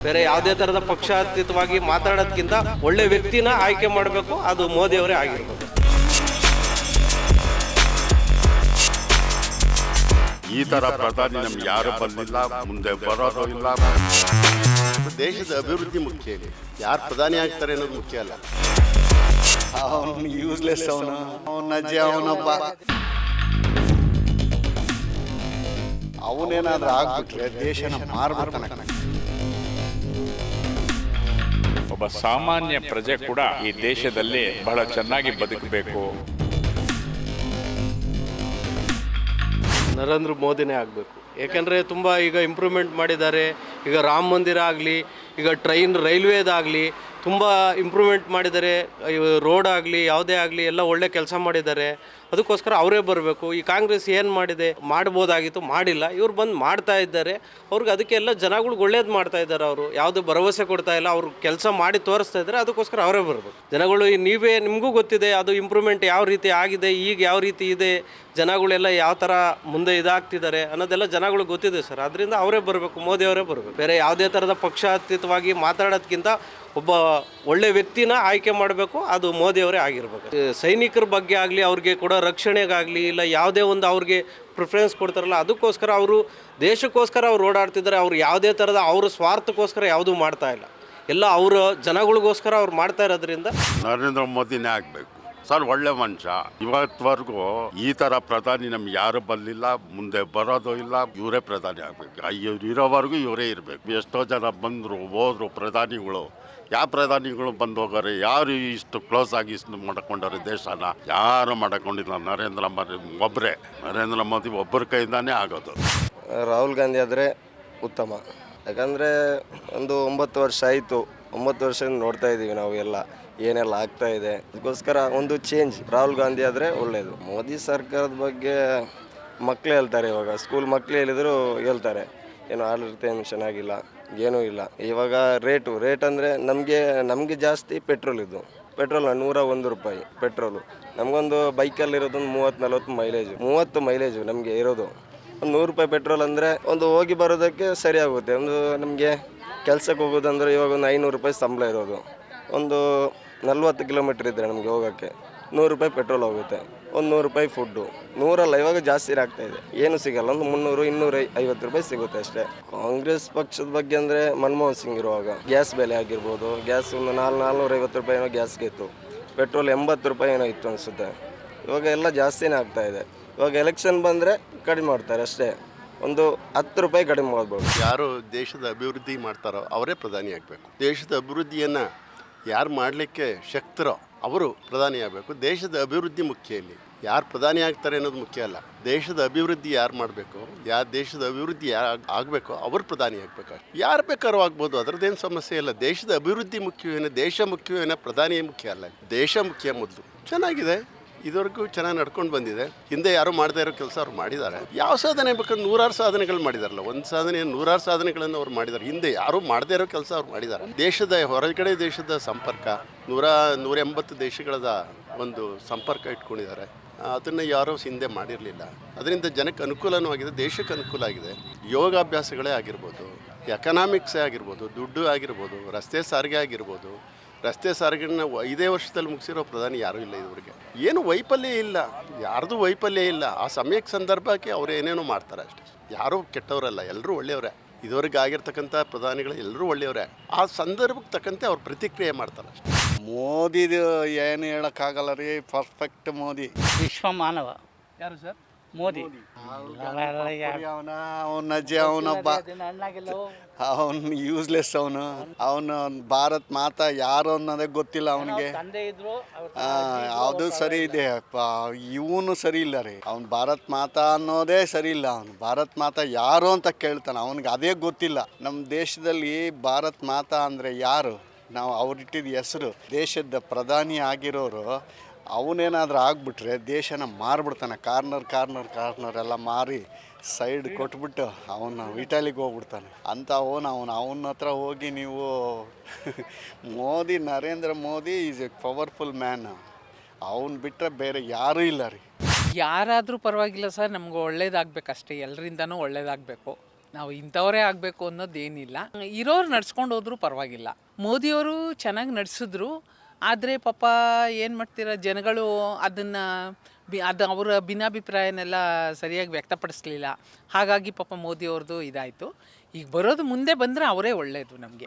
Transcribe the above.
ಬೇರೆ ಯಾವುದೇ ತರದ ಪಕ್ಷಾತೀತವಾಗಿ ಮಾತಾಡೋದಕ್ಕಿಂತ ಒಳ್ಳೆ ವ್ಯಕ್ತಿನ ಆಯ್ಕೆ ಮಾಡಬೇಕು ಅದು ಮೋದಿ ಅವರೇ ಆಗಿರ್ಬೋದು ಈ ತರ ಪ್ರಧಾನಿ ನಮ್ಗೆ ಯಾರು ಬಂದಿಲ್ಲ ಮುಂದೆ ಬರೋದು ಇಲ್ಲ. ದೇಶದ ಅಭಿವೃದ್ಧಿ ಮುಖ್ಯ ಇದೆ. ಯಾರು ಪ್ರಧಾನಿ ಆಗ್ತಾರೆ ಅನ್ನೋದು ಮುಖ್ಯ ಅಲ್ಲ. ಅವನು ಯೂಸ್ಲೆಸ್ ಅವನು. ಅವನ ಅಜ್ಜಿ ಅವನೊಬ್ಬ. ಅವನೇನಾದ್ರೂ ಆಗ್ಬಿಟ್ರೆ ದೇಶನ ಮಾರ್ಬಿಡ್ತಾನೆ ಒಬ್ಬ ಸಾಮಾನ್ಯ ಪ್ರಜೆ ಕೂಡ ಈ ದೇಶದಲ್ಲಿ ಬಹಳ ಚೆನ್ನಾಗಿ ಬದುಕಬೇಕು. ನರೇಂದ್ರ ಮೋದಿನೇ ಆಗಬೇಕು. ಏಕೆಂದರೆ ತುಂಬ ಈಗ ಇಂಪ್ರೂವ್ಮೆಂಟ್ ಮಾಡಿದ್ದಾರೆ. ಈಗ ರಾಮ ಮಂದಿರ ಆಗಲಿ, ಈಗ ಟ್ರೈನ್ ರೈಲ್ವೇದಾಗಲಿ ತುಂಬ ಇಂಪ್ರೂವ್ಮೆಂಟ್ ಮಾಡಿದ್ದಾರೆ. ರೋಡ್ ಆಗಲಿ, ಯಾವುದೇ ಆಗಲಿ ಎಲ್ಲ ಒಳ್ಳೆ ಕೆಲಸ ಮಾಡಿದ್ದಾರೆ. ಅದಕ್ಕೋಸ್ಕರ ಅವರೇ ಬರಬೇಕು. ಈ ಕಾಂಗ್ರೆಸ್ ಏನು ಮಾಡಿದೆ? ಮಾಡ್ಬೋದಾಗಿತ್ತು, ಮಾಡಿಲ್ಲ. ಇವ್ರು ಬಂದು ಮಾಡ್ತಾ ಇದ್ದಾರೆ. ಅವ್ರಿಗೆ ಅದಕ್ಕೆಲ್ಲ ಜನಗಳಿಗೆ ಒಳ್ಳೇದು ಮಾಡ್ತಾ ಇದ್ದಾರೆ ಅವರು. ಯಾವುದು ಭರವಸೆ ಕೊಡ್ತಾ ಇಲ್ಲ, ಅವ್ರು ಕೆಲಸ ಮಾಡಿ ತೋರಿಸ್ತಾ ಇದ್ದಾರೆ. ಅದಕ್ಕೋಸ್ಕರ ಅವರೇ ಬರಬೇಕು. ಜನಗಳು ನೀವೇ, ನಿಮಗೂ ಗೊತ್ತಿದೆ ಅದು ಇಂಪ್ರೂವ್ಮೆಂಟ್ ಯಾವ ರೀತಿ ಆಗಿದೆ, ಈಗ ಯಾವ ರೀತಿ ಇದೆ. ಜನಗಳೆಲ್ಲ ಯಾವ ಥರ ಮುಂದೆ ಇದಾಗ್ತಿದ್ದಾರೆ ಅನ್ನೋದೆಲ್ಲ ಜನಗಳು ಗೊತ್ತಿದೆ ಸರ್. ಅದರಿಂದ ಅವರೇ ಬರಬೇಕು, ಮೋದಿ ಅವರೇ ಬರಬೇಕು. ಬೇರೆ ಯಾವುದೇ ಥರದ ಪಕ್ಷಾತೀತವಾಗಿ ಮಾತಾಡೋದಕ್ಕಿಂತ ಒಬ್ಬ ಒಳ್ಳೆ ವ್ಯಕ್ತಿನ ಆಯ್ಕೆ ಮಾಡಬೇಕು, ಅದು ಮೋದಿ ಅವರೇ ಆಗಿರ್ಬೇಕು. ಸೈನಿಕರ ಬಗ್ಗೆ ಆಗಲಿ, ಅವ್ರಿಗೆ ಕೊಡೋ ರಕ್ಷಣೆಗಾಗಲಿ, ಇಲ್ಲ ಯಾವುದೇ ಒಂದು ಅವ್ರಿಗೆ ಪ್ರಿಫರೆನ್ಸ್ ಕೊಡ್ತಾರಲ್ಲ, ಅದಕ್ಕೋಸ್ಕರ ಅವರು ದೇಶಕ್ಕೋಸ್ಕರ ಅವ್ರು ಓಡಾಡ್ತಿದ್ದಾರೆ, ಅವ್ರು ಯಾವುದೇ ಥರದ ಅವ್ರ ಸ್ವಾರ್ಥಕ್ಕೋಸ್ಕರ ಯಾವುದೂ ಮಾಡ್ತಾ ಇಲ್ಲ. ಎಲ್ಲ ಅವರ ಜನಗಳಿಗೋಸ್ಕರ ಅವ್ರು ಮಾಡ್ತಾ ಇರೋದ್ರಿಂದ ನರೇಂದ್ರ ಮೋದಿನೇ ಆಗ್ಬೇಕು. ಸರ್, ಒಳ್ಳೆ ಮನುಷ್ಯ. ಇವತ್ವರೆಗೂ ಈ ತರ ಪ್ರಧಾನಿ ನಮ್ಗೆ ಯಾರು ಬರಲಿಲ್ಲ, ಮುಂದೆ ಬರೋದು ಇಲ್ಲ, ಇವರೇ ಪ್ರಧಾನಿ ಆಗ್ಬೇಕು. ಇವ್ರು ಇರೋವರೆಗೂ ಇವರೇ ಇರಬೇಕು. ಎಷ್ಟೋ ಜನ ಬಂದರು, ಹೋದ್ರು ಪ್ರಧಾನಿಗಳು. ಯಾವ ಪ್ರಧಾನಿಗಳು ಬಂದು ಹೋಗಾರೆ, ಯಾರು ಇಷ್ಟು ಕ್ಲೋಸ್ ಆಗಿ ಇಷ್ಟು ಮಾಡ್ಕೊಂಡವ್ರೆ ದೇಶನ? ಯಾರು ಮಾಡ್ಕೊಂಡಿಲ್ಲ? ನರೇಂದ್ರ ಮೋದಿ ಒಬ್ಬರೇ ನರೇಂದ್ರ ಮೋದಿ ಒಬ್ಬರ ಕೈಯಿಂದಾನೇ ಆಗೋದು. ರಾಹುಲ್ ಗಾಂಧಿ ಆದರೆ ಉತ್ತಮ. ಯಾಕಂದರೆ ಒಂದು ಒಂಬತ್ತು ವರ್ಷ ಆಯಿತು. ಒಂಬತ್ತು ವರ್ಷದಿಂದ ನೋಡ್ತಾ ಇದ್ದೀವಿ ನಾವು ಎಲ್ಲ, ಏನೆಲ್ಲ ಆಗ್ತಾ ಇದೆ. ಅದಕ್ಕೋಸ್ಕರ ಒಂದು ಚೇಂಜ್ ರಾಹುಲ್ ಗಾಂಧಿ ಆದರೆ ಒಳ್ಳೆಯದು ಮೋದಿ ಸರ್ಕಾರದ ಬಗ್ಗೆ ಮಕ್ಕಳು ಹೇಳ್ತಾರೆ ಇವಾಗ. ಸ್ಕೂಲ್ ಮಕ್ಕಳು ಹೇಳಿದ್ರು ಹೇಳ್ತಾರೆ. ಏನು ಆಡಳಿತ ಏನು ಚೆನ್ನಾಗಿಲ್ಲ, ಏನೂ ಇಲ್ಲ. ಇವಾಗ ರೇಟು ರೇಟ್ ಅಂದರೆ ನಮಗೆ ನಮಗೆ ಜಾಸ್ತಿ ಪೆಟ್ರೋಲ್ ಇದು. ಪೆಟ್ರೋಲ್ ನೂರ ಒಂದು ರೂಪಾಯಿ ಪೆಟ್ರೋಲು ನಮಗೊಂದು ಬೈಕಲ್ಲಿ ಇರೋದೊಂದು ಮೂವತ್ತು, ನಲ್ವತ್ತು ಮೈಲೇಜು ಮೂವತ್ತು ಮೈಲೇಜು ನಮಗೆ ಇರೋದು. ಒಂದು ನೂರು ರೂಪಾಯಿ ಪೆಟ್ರೋಲ್ ಅಂದರೆ ಒಂದು ಹೋಗಿ ಬರೋದಕ್ಕೆ ಸರಿಯಾಗುತ್ತೆ. ಒಂದು ನಮಗೆ ಕೆಲ್ಸಕ್ಕೆ ಹೋಗೋದಂದ್ರೆ ಇವಾಗ ಒಂದು ಐನೂರು ರೂಪಾಯಿ ಸಂಬಳ ಇರೋದು. ಒಂದು ನಲ್ವತ್ತು ಕಿಲೋಮೀಟ್ರ್ ಇದ್ದರೆ ನಮಗೆ ಹೋಗೋಕ್ಕೆ. ನೂರು ರೂಪಾಯಿ ಪೆಟ್ರೋಲ್ ಹೋಗುತ್ತೆ. ಒಂದು ನೂರು ರೂಪಾಯಿ ಫುಡ್ಡು. ನೂರಲ್ಲ, ಇವಾಗ ಜಾಸ್ತಿ ಇದೆ. ಏನು ಸಿಗಲ್ಲ, ಒಂದು ಮುನ್ನೂರು, ಇನ್ನೂರ ಐವತ್ತು ರೂಪಾಯಿ ಸಿಗುತ್ತೆ ಅಷ್ಟೇ. ಕಾಂಗ್ರೆಸ್ ಪಕ್ಷದ ಬಗ್ಗೆ ಅಂದರೆ ಮನಮೋಹನ್ ಸಿಂಗ್ ಇರುವಾಗ. ಗ್ಯಾಸ್ ಬೆಲೆ ಆಗಿರ್ಬೋದು, ಗ್ಯಾಸ್ ಒಂದು ನಾಲ್ ನಾಲ್ನೂರ ಐವತ್ತು ರೂಪಾಯಿ ಏನೋ ಗ್ಯಾಸ್ಗೆ ಇತ್ತು ಪೆಟ್ರೋಲ್ ಎಂಬತ್ತು ರೂಪಾಯಿ ಏನೋ ಇತ್ತು ಅನಿಸುತ್ತೆ. ಇವಾಗ ಎಲ್ಲ ಜಾಸ್ತಿನೇ ಆಗ್ತಾ ಇದೆ. ಇವಾಗ ಎಲೆಕ್ಷನ್ ಬಂದರೆ ಕಡಿಮೆ ಮಾಡ್ತಾರೆ ಅಷ್ಟೇ. ಒಂದು ಹತ್ತು ರೂಪಾಯಿ ಕಡಿಮೆ ಮಾಡ್ಬೋದು. ಯಾರು ದೇಶದ ಅಭಿವೃದ್ಧಿ ಮಾಡ್ತಾರೋ ಅವರೇ ಪ್ರಧಾನಿ ಆಗಬೇಕು. ದೇಶದ ಅಭಿವೃದ್ಧಿಯನ್ನು ಯಾರು ಮಾಡಲಿಕ್ಕೆ ಶಕ್ತರೋ ಅವರು ಪ್ರಧಾನಿ ಆಗಬೇಕು. ದೇಶದ ಅಭಿವೃದ್ಧಿ ಮುಖ್ಯ ಇಲ್ಲಿ. ಯಾರು ಪ್ರಧಾನಿ ಆಗ್ತಾರೆ ಅನ್ನೋದು ಮುಖ್ಯ ಅಲ್ಲ. ದೇಶದ ಅಭಿವೃದ್ಧಿ ಯಾರು ಮಾಡಬೇಕು ಯಾರು ದೇಶದ ಅಭಿವೃದ್ಧಿ ಯಾರು ಆಗಬೇಕೋ, ಅವರು ಪ್ರಧಾನಿ ಆಗಬೇಕು ಯಾರು ಬೇಕಾದ್ರೂ ಆಗ್ಬೋದು, ಅದರದ್ದೇನು ಸಮಸ್ಯೆ ಇಲ್ಲ. ದೇಶದ ಅಭಿವೃದ್ಧಿ ಮುಖ್ಯವೇನೋ ದೇಶ ಮುಖ್ಯವೇನ ಪ್ರಧಾನಿಯೇ ಮುಖ್ಯ ಅಲ್ಲ. ದೇಶ ಮುಖ್ಯ ಮೊದಲು. ಚೆನ್ನಾಗಿದೆ. ಇದುವರೆಗೂ ಚೆನ್ನಾಗಿ ನಡ್ಕೊಂಡು ಬಂದಿದೆ. ಹಿಂದೆ ಯಾರು ಮಾಡದೇ ಇರೋ ಕೆಲಸ ಅವ್ರು ಮಾಡಿದ್ದಾರೆ. ಯಾವ ಸಾಧನೆ ಬೇಕಾದ್ರೆ ನೂರಾರು ಸಾಧನೆಗಳು ಮಾಡಿದಾರಲ್ಲ. ಒಂದು ಸಾಧನೆ ನೂರಾರು ಸಾಧನೆಗಳನ್ನು ಅವ್ರು ಮಾಡಿದ್ದಾರೆ. ಹಿಂದೆ ಯಾರು ಮಾಡದೇ ಇರೋ ಕೆಲಸ ಅವ್ರು ಮಾಡಿದ್ದಾರೆ. ದೇಶದ ಹೊರಗಡೆ ದೇಶದ ಸಂಪರ್ಕ, ನೂರ ನೂರ ಎಂಬತ್ತು ದೇಶಗಳದ ಒಂದು ಸಂಪರ್ಕ ಇಟ್ಕೊಂಡಿದ್ದಾರೆ. ಅದನ್ನು ಯಾರೂ ಹಿಂದೆ ಮಾಡಿರಲಿಲ್ಲ. ಅದರಿಂದ ಜನಕ್ಕೆ ಅನುಕೂಲನೂ ಆಗಿದೆ, ದೇಶಕ್ಕೆ ಅನುಕೂಲ ಆಗಿದೆ. ಯೋಗಾಭ್ಯಾಸಗಳೇ ಆಗಿರ್ಬೋದು ಎಕನಾಮಿಕ್ಸೇ ಆಗಿರ್ಬೋದು, ದುಡ್ಡು ಆಗಿರ್ಬೋದು, ರಸ್ತೆ ಸಾರಿಗೆ ಆಗಿರ್ಬೋದು ರಸ್ತೆ ಸಾರಿಗೆನ ಇದೇ ವರ್ಷದಲ್ಲಿ ಮುಗಿಸಿರೋ ಪ್ರಧಾನಿ ಯಾರೂ ಇಲ್ಲ ಇದುವರೆಗೆ. ಏನು ವೈಫಲ್ಯ ಇಲ್ಲ. ಯಾರ್ದು ವೈಫಲ್ಯ ಇಲ್ಲ. ಆ ಸಮಯಕ್ಕೆ ಸಂದರ್ಭಕ್ಕೆ ಅವ್ರು ಏನೇನೋ ಮಾಡ್ತಾರೆ ಅಷ್ಟೇ. ಯಾರೂ ಕೆಟ್ಟವರಲ್ಲ. ಎಲ್ಲರೂ ಒಳ್ಳೆಯವರೇ. ಇದುವರೆಗೆ ಆಗಿರ್ತಕ್ಕಂಥ ಪ್ರಧಾನಿಗಳು ಎಲ್ಲರೂ ಒಳ್ಳೆಯವರೇ. ಆ ಸಂದರ್ಭಕ್ಕೆ ತಕ್ಕಂತೆ ಅವ್ರು ಪ್ರತಿಕ್ರಿಯೆ ಮಾಡ್ತಾರೆ ಅಷ್ಟೇ. ಮೋದಿದು ಏನು ಹೇಳೋಕ್ಕಾಗಲ್ಲ ರೀ. ಪರ್ಫೆಕ್ಟ್ ಮೋದಿ. ವಿಶ್ವ ಮಾನವ ಯಾರು ಸರ್? ಮೋದಿ. ಅವನ ಅವನ ಅಜ್ಜಿ ಅವನೊಬ್ಬ. ಅವನು ಯೂಸ್ಲೆಸ್ ಅವನು. ಅವನು ಭಾರತ್ ಮಾತಾ ಯಾರು ಅನ್ನೋದೇ ಗೊತ್ತಿಲ್ಲ ಅವನಿಗೆ. ಅದು ಸರಿ ಇದೆ. ಇವನು ಸರಿ ಇಲ್ಲ ರೀ. ಅವ್ನು ಭಾರತ್ ಮಾತಾ ಅನ್ನೋದೇ ಸರಿ ಇಲ್ಲ ಅವನು. ಭಾರತ್ ಮಾತಾ ಯಾರು ಅಂತ ಕೇಳ್ತಾನೆ. ಅವನಿಗೆ ಅದೇ ಗೊತ್ತಿಲ್ಲ. ನಮ್ಮ ದೇಶದಲ್ಲಿ ಭಾರತ್ ಮಾತಾ ಅಂದರೆ ಯಾರು? ನಾವು ಅವ್ರಿಟ್ಟಿದ ಹೆಸರು. ದೇಶದ ಪ್ರಧಾನಿ ಆಗಿರೋರು ಅವನೇನಾದ್ರೂ ಆಗಿಬಿಟ್ರೆ ದೇಶನ ಮಾರಿಬಿಡ್ತಾನೆ. ಕಾರ್ನರ್ ಕಾರ್ನರ್ ಕಾರ್ನರ್ ಎಲ್ಲ ಮಾರಿ ಸೈಡ್ ಕೊಟ್ಬಿಟ್ಟು ಅವನು ಇಟಾಲಿಗೆ ಹೋಗ್ಬಿಡ್ತಾನೆ. ಅಂತ ಅವನು. ಅವನು ಅವನ ಹತ್ರ ಹೋಗಿ ನೀವು Modi, Narendra Modi is a powerful man. ಅವನು ಬಿಟ್ಟರೆ ಬೇರೆ ಯಾರೂ ಇಲ್ಲ ರೀ. ಯಾರಾದರೂ ಪರವಾಗಿಲ್ಲ ಸರ್, ನಮ್ಗೆ ಒಳ್ಳೇದಾಗಬೇಕಷ್ಟೇ. ಎಲ್ಲರಿಂದನೂ ಒಳ್ಳೇದಾಗಬೇಕು. ನಾವು ಇಂಥವರೇ ಆಗಬೇಕು ಅನ್ನೋದೇನಿಲ್ಲ. ಇರೋರು ನಡ್ಸ್ಕೊಂಡು ಹೋದ್ರೂ ಪರವಾಗಿಲ್ಲ. ಮೋದಿಯವರು ಚೆನ್ನಾಗಿ ನಡೆಸಿದ್ರು. ಆದರೆ ಪಾಪ ಏನು ಮಾಡ್ತೀರ? ಜನಗಳು ಅದನ್ನು ಬಿ, ಅದು ಅವರ ಭಿನ್ನಾಭಿಪ್ರಾಯನೆಲ್ಲ ಸರಿಯಾಗಿ ವ್ಯಕ್ತಪಡಿಸ್ಲಿಲ್ಲ. ಹಾಗಾಗಿ ಪಾಪ ಮೋದಿಯವ್ರದ್ದು ಇದಾಯಿತು. ಈಗ ಬರೋದು ಮುಂದೆ ಬಂದರೆ ಅವರೇ ಒಳ್ಳೆಯದು ನಮಗೆ.